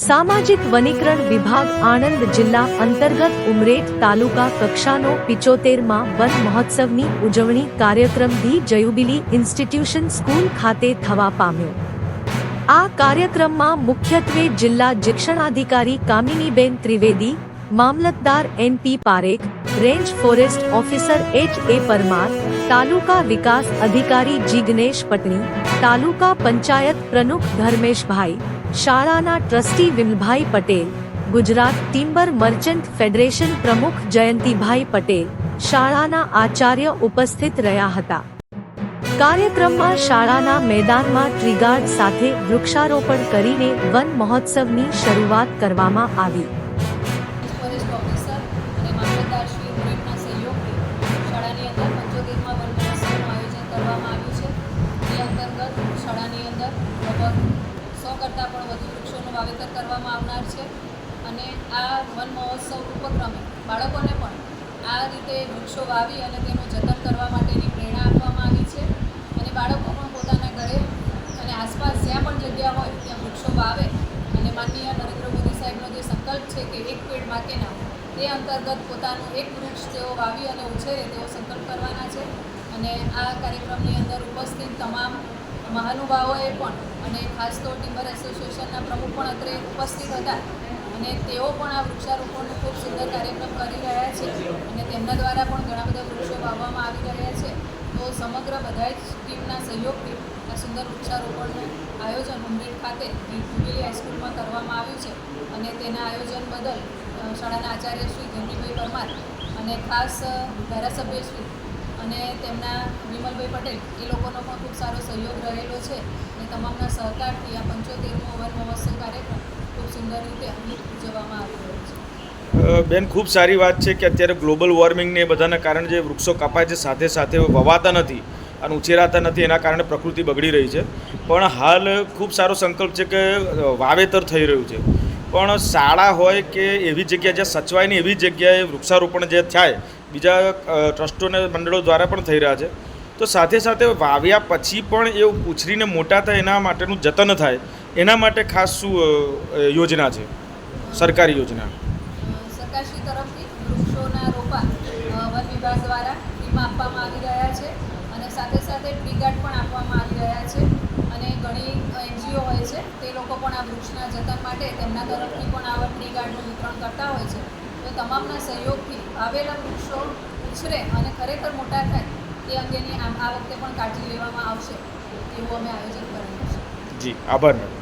સામાજિક વનીકરણ વિભાગ આણંદ જિલ્લા અંતર્ગત ઉમરેઠ તાલુકા કક્ષાનો પિચોતેરમાં વન મહોત્સવની ઉજવણી કાર્યક્રમ ધી જયુબિલી ઇન્સ્ટિટ્યુશન સ્કૂલ ખાતે થવા પામ્યો. આ કાર્યક્રમમાં મુખ્યત્વે જિલ્લા શિક્ષણાધિકારી કામિનીબેન ત્રિવેદી, મામલતદાર NP Parekh, range forest officer H A Parmar, taluka વિકાસ અધિકારી જિગ્નેશ પટણી, તાલુકા પંચાયત પ્રમુખ ધર્મેશભાઈ શાળાના trustee Vimalbhai Patel, Gujarat timber merchant federation પ્રમુખ જયંતિભાઈ પટેલ શાળાના આચાર્ય ઉપસ્થિત રહ્યા હતા. કાર્યક્રમમાં શાળાના મેદાનમાં ટ્રીગાર્ડ સાથે વૃક્ષારોપણ કરીને વન મહોત્સવની શરૂઆત કરવામાં આવી. શાળાની અંદર કરતાં પણ વધુ વૃક્ષોનું વાવેતર કરવામાં આવનાર છે. અને આ વન મહોત્સવ ઉપક્રમે બાળકોને પણ આ રીતે વૃક્ષો વાવી અને તેનું જતન કરવા માટેની પ્રેરણા આપવામાં આવી છે. અને બાળકો પણ પોતાના ઘરે અને આસપાસ જ્યાં પણ જગ્યા હોય ત્યાં વૃક્ષો વાવે. અને માનનીય નરેન્દ્ર મોદી સાહેબનો જે સંકલ્પ છે કે એક પેડ માટેના, તે અંતર્ગત પોતાનું એક વૃક્ષ તેઓ વાવી અને ઉછેરે તેવો સંકલ્પ કરવાના છે. અને આ કાર્યક્રમની અંદર ઉપસ્થિત તમામ મહાનુભાવોએ પણ અને ખાસ તો ટિમ્બર એસોસિએશનના પ્રમુખ પણ અત્રે ઉપસ્થિત હતા અને તેઓ પણ આ વૃક્ષારોપણનો ખૂબ સુંદર કાર્યક્રમ કરી રહ્યા છે અને તેમના દ્વારા પણ ઘણા બધા વૃક્ષો વાવવામાં આવી રહ્યા છે. તો સમગ્ર બધા જ ટીમના સહયોગથી આ સુંદર વૃક્ષારોપણનું આયોજન ઉમરેઠ ખાતે જુબિલી હાઈસ્કૂલમાં કરવામાં આવ્યું છે અને તેના આયોજન બદલ શાળાના આચાર્ય શ્રી જમનીભાઈ પરમાર અને ખાસ ધારાસભ્ય ધારાસભ્યશ્રી અને તેમના વિમલભાઈ પટેલ, એ લોકોનો પણ ખૂબ સારો સહયોગ રહેલો છે અને તમામના સહકારથી આ પંચોતેરમો વન મહોત્સવ કાર્યક્રમ ખૂબ સુંદર રીતે ઉજવવામાં આવી રહ્યો છે. બેન, ખૂબ સારી વાત છે કે અત્યારે ગ્લોબલ વોર્મિંગને એ બધાના કારણે જે વૃક્ષો કપાય છે, સાથે સાથે વવાતા નથી અને ઉછેરાતા નથી, એના કારણે પ્રકૃતિ બગડી રહી છે. પણ હાલ ખૂબ સારો સંકલ્પ છે કે વાવેતર થઈ રહ્યું છે. પણ શાળા હોય કે એવી જગ્યા જ્યાં સચવાયની એવી જગ્યાએ વૃક્ષારોપણ જે થાય, બીજા ટ્રસ્ટોને મંડળો દ્વારા પણ થઈ રહ્યા છે. તો સાથે સાથે વાવ્યા પછી પણ એ ઉછરીને મોટા થાય એના માટેનું જતન થાય. એના માટે ખાસ શું યોજના છે? સરકારી યોજના. આપવામાં આવી રહ્યા છે અને ઘણી એનજીઓ હોય છે. પણ આ વૃક્ષના જતન માટે તેમના તરફથી પણ આવા ટ્રી ગાર્ડનું વિતરણ કરતા હોય છે. તો તમામના સહયોગથી આવેલા વૃક્ષો ઉછરે અને ખરેખર મોટા થાય તે અંગેની આ વખતે પણ કાળજી લેવામાં આવશે. એવું અમે આયોજન કરેલું છે. જી, આભાર મેમ